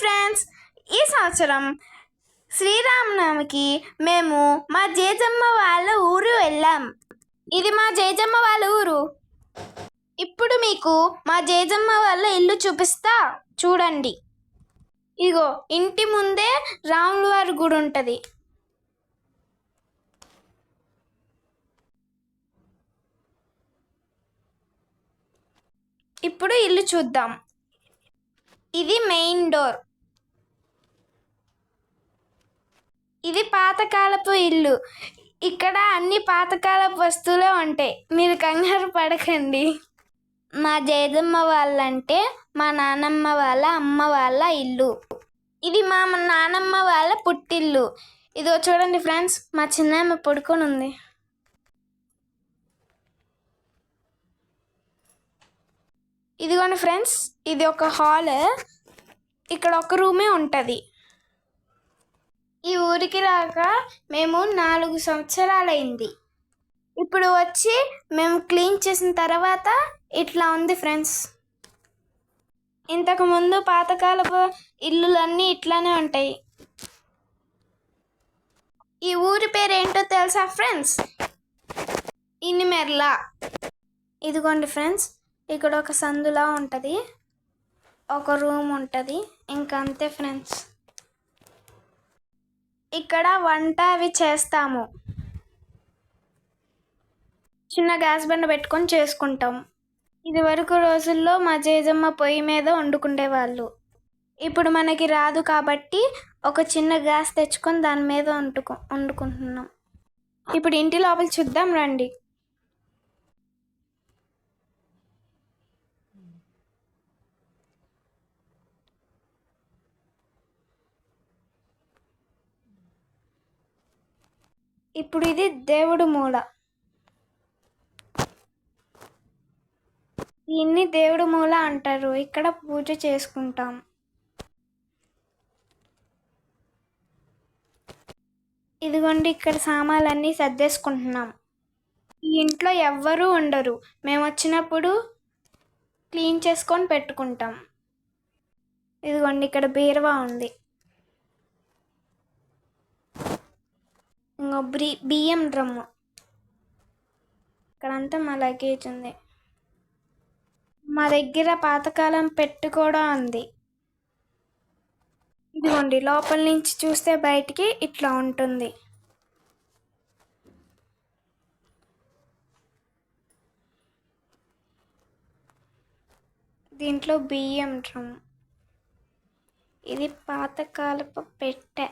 Friends ఈ సంవత్సరం శ్రీరామనవమికి మేము మా జేజమ్మ వాళ్ళ ఊరు వెళ్ళాం. ఇది మా జేజమ్మ వాళ్ళ ఊరు. ఇప్పుడు మీకు మా జేజమ్మ వాళ్ళ ఇల్లు చూపిస్తా. చూడండి. ఇగో ఇంటి ముందే రాముల వారి గుడి ఉంటుంది. ఇప్పుడు ఇల్లు చూద్దాం. ఇది మెయిన్ డోర్. ఇది పాతకాలపు ఇల్లు. ఇక్కడ అన్ని పాతకాలపు వస్తువులే ఉంటాయి. మీరు కంగారు పడకండి. మా జయదమ్మ వాళ్ళంటే మా నానమ్మ వాళ్ళ అమ్మ వాళ్ళ ఇల్లు. ఇది మా నానమ్మ వాళ్ళ పుట్టిల్లు. ఇదో చూడండి ఫ్రెండ్స్ మా చిన్నమ్మ పడుకొని ఉంది ఇదిగోండి ఫ్రెండ్స్ ఇది ఒక హాల్. ఇక్కడ ఒక రూమే ఉంటుంది. ఈ ఊరికి రాక మేము నాలుగు సంవత్సరాలైంది. ఇప్పుడు వచ్చి మేము క్లీన్ చేసిన తర్వాత ఇట్లా ఉంది ఫ్రెండ్స్. ఇంతకు ముందు పాతకాలపు ఇల్లులన్నీ ఇట్లానే ఉంటాయి. ఈ ఊరి పేరు ఏంటో తెలుసా ఫ్రెండ్స్? ఇనిమెర్ల. ఇదిగోండి ఫ్రెండ్స్ ఇక్కడ ఒక సందులా ఉంటుంది. ఒక రూమ్ ఉంటుంది. ఇంకా అంతే ఫ్రెండ్స్. ఇక్కడ వంట అవి చేస్తాము. చిన్న గ్యాస్ బండ పెట్టుకొని చేసుకుంటాం. ఇది వరకు రోజుల్లో మా జేజమ్మ పొయ్యి మీద వండుకునేవాళ్ళు ఇప్పుడు మనకి రాదు కాబట్టి ఒక చిన్న గ్యాస్ తెచ్చుకొని దాని మీద వండుకు వండుకుంటున్నాం. ఇప్పుడు ఇంటి లోపల చూద్దాం రండి. ఇప్పుడు ఇది దేవుడు మూల. దీన్ని దేవుడు మూల అంటారు. ఇక్కడ పూజ చేసుకుంటాం. ఇదిగోండి ఇక్కడ సామాన్లన్నీ సర్దేసుకుంటున్నాం. ఈ ఇంట్లో ఎవ్వరూ ఉండరు. మేము వచ్చినప్పుడు క్లీన్ చేసుకొని పెట్టుకుంటాం. ఇదిగోండి ఇక్కడ బీరువా ఉంది. ఇంకో బ్రి బియ్యం డ్రమ్ము. ఇక్కడంతా మా లగేజ్ ఉంది. మా దగ్గర పాతకాలం పెట్టు కూడా ఉంది. ఇదిగోండి లోపల నుంచి చూస్తే బయటికి ఇట్లా ఉంటుంది. దీంట్లో బియ్యం డ్రమ్ ఇది పాతకాలపు పెట్టె.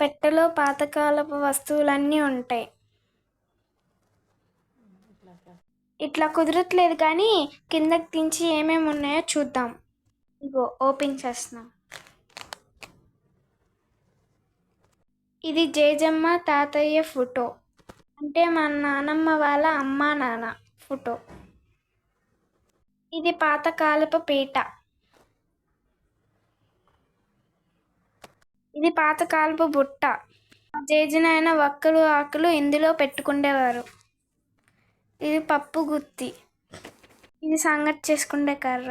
పెట్టెలో పాతకాలపు వస్తువులన్నీ ఉంటాయి. ఇట్లా కుదరట్లేదు కానీ కిందకి దించి ఏమేమి ఉన్నాయో చూద్దాం. ఇగో ఓపెన్ చేస్తున్నాం. ఇది జేజమ్మ తాతయ్య ఫోటో. అంటే మా నానమ్మ వాళ్ళ అమ్మ నాన్న ఫోటో. ఇది పాతకాలపు పీట. ఇది పాతకాలపు బుట్ట. జేజినైన వక్కలు ఆకులు ఇందులో పెట్టుకుండేవారు. ఇది పప్పు గుత్తి. ఇది సంగటి చేసుకుండే కర్ర.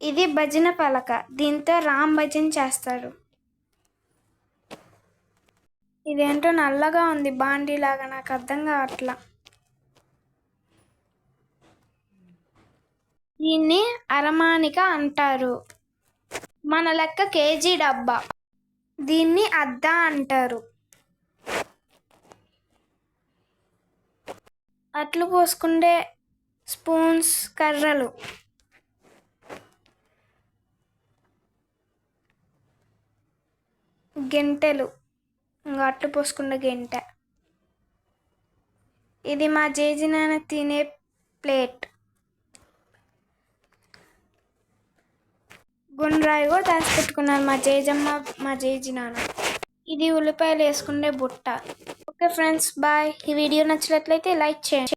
ఇది భజన పలక. దీంతో రామ్ భజన చేస్తారు. ఇదేంటో నల్లగా ఉంది. బాండీ లాగా నాకు అర్థం కావట్లా. దీన్ని అరమానిక అంటారు. మన లెక్క కేజీ డబ్బా. దీన్ని అద్ద అంటారు. అట్లు పోసుకుండే స్పూన్స్ కర్రలు. గెంటెలు. ఇంకా అట్లు పోసుకుండే గెంట. ఇది మా జేజీ నాన్న తినే ప్లేట్. గుండ్రాయి కూడా దాచి పెట్టుకున్నారు మా జేజమ్మ మా జేజి నాన్న. ఇది ఉల్లిపాయలు వేసుకునే బుట్ట. Okay friends bye. ఈ వీడియో నచ్చినట్లయితే లైక్ చేయండి.